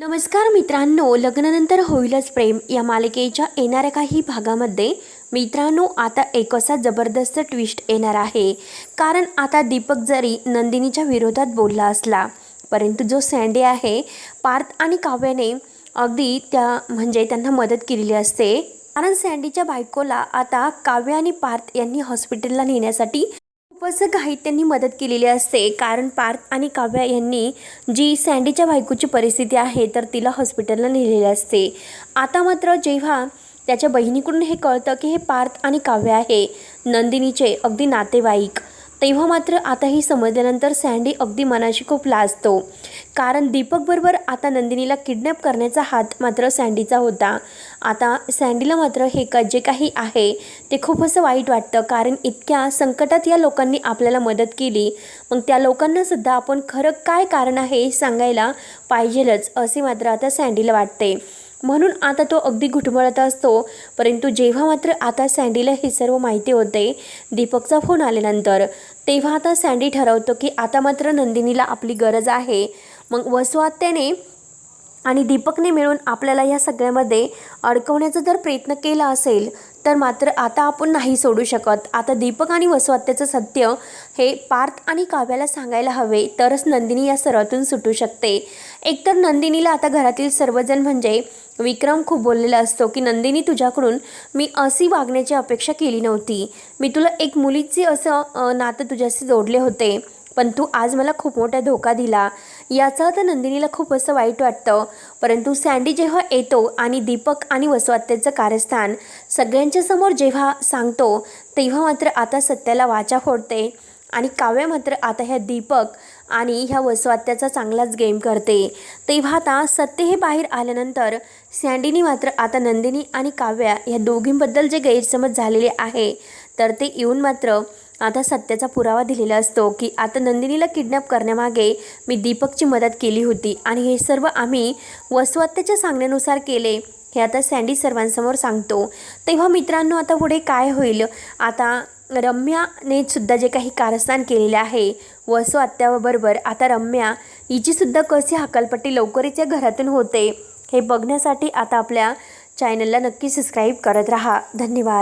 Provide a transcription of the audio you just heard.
नमस्कार मित्रांनो लग्नानंतर होईलच प्रेम. या मालिकेच्या येणाऱ्या काही भागामध्ये मित्रांनो आता एक असा जबरदस्त ट्विस्ट येणार आहे. कारण आता दीपक जरी नंदिनीच्या विरोधात बोलला असला परंतु जो सँडे आहे पार्थ आणि काव्याने अगदी त्या म्हणजे त्यांना मदत केलेली असते. कारण सँडीच्या बायकोला आता काव्य आणि पार्थ यांनी हॉस्पिटलला नेण्यासाठी खूपच घाईत त्यांनी मदत केलेली असते. कारण पार्थ आणि काव्या यांनी जी सँडीच्या बायकोची परिस्थिती आहे तर तिला हॉस्पिटलला नेलेली असते. आता मात्र जेव्हा त्याच्या बहिणीकडून हे कळतं की हे पार्थ आणि काव्य आहे नंदिनीचे अगदी नातेवाईक तेव्हा मात्र आता ही समजल्यानंतर सँडी अगदी मनाशी खूप लाजतो. कारण दीपकबरोबर आता नंदिनीला किडनॅप करण्याचा हात मात्र सँडीचा होता. आता सँडीला मात्र हे का जे काही आहे ते खूप असं वाईट वाटतं. कारण इतक्या संकटात या लोकांनी आपल्याला मदत केली. मग त्या लोकांनासुद्धा आपण खरं काय कारण आहे हे सांगायला पाहिजेलच असे मात्र आता सँडीला वाटते. म्हणून आता तो अगदी घुटमळत असतो. परंतु जेव्हा मात्र आता सँडीला हे सर्व माहिती होते दीपकचा फोन आल्यानंतर तेव्हा आता सँडी ठरवतो की आता मात्र नंदिनीला आपली गरज आहे. मग वसुआत्याने आणि दीपकने मिळून आपल्याला या सगळ्यामध्ये अडकवण्याचा जर प्रयत्न केला असेल तर मात्र आता आपण नाही सोडू शकत. आता दीपक आणि वसुहत्याचं सत्य हे पार्थ आणि काव्याला सांगायला हवे तरच नंदिनी या सर्वातून सुटू शकते. एकतर नंदिनीला आता घरातील सर्वजण म्हणजे विक्रम खूप बोललेला असतो की नंदिनी तुझ्याकडून मी अशी वागण्याची अपेक्षा केली नव्हती. मी तुला एक मुलीचे असं नातं तुझ्याशी जोडले होते. पण तू आज मला खूप मोठा धोका दिला. याचं तर नंदिनीला खूप असं वाईट वाटतं. परंतु सँडी जेव्हा येतो आणि दीपक आणि वसवात्याचं कारस्थान सगळ्यांच्या समोर जेव्हा सांगतो तेव्हा मात्र आता सत्याला वाचा फोडते. आणि काव्य मात्र आता ह्या दीपक आणि ह्या वसवात्याचा चांगलाच गेम करते. तेव्हा आता सत्य हे बाहेर आल्यानंतर सँडीनी मात्र आता नंदिनी आणि काव्या ह्या दोघींबद्दल जे गैरसमज झालेले आहे तर ते येऊन मात्र आता सत्याचा पुरावा दिलेला असतो की आता नंदिनीला किडनॅप करण्यामागे मी दीपकची मदत केली होती. आणि हे सर्व आम्ही वसवत्तेच्या सांगण्यानुसार केले. हे आता सँडी सर्वांसमोर सांगतो. तेव्हा मित्रांनो आता पुढे काय होईल? आता रम्याने सुद्धा जे काही कारस्थान केलेले आहे वसु आत्याबरोबर आता रम्या हिचीसुद्धा कशी हकालपट्टी लवकरच या घरातून होते हे बघण्यासाठी आता आपल्या चॅनलला नक्की सबस्क्राईब करत राहा. धन्यवाद.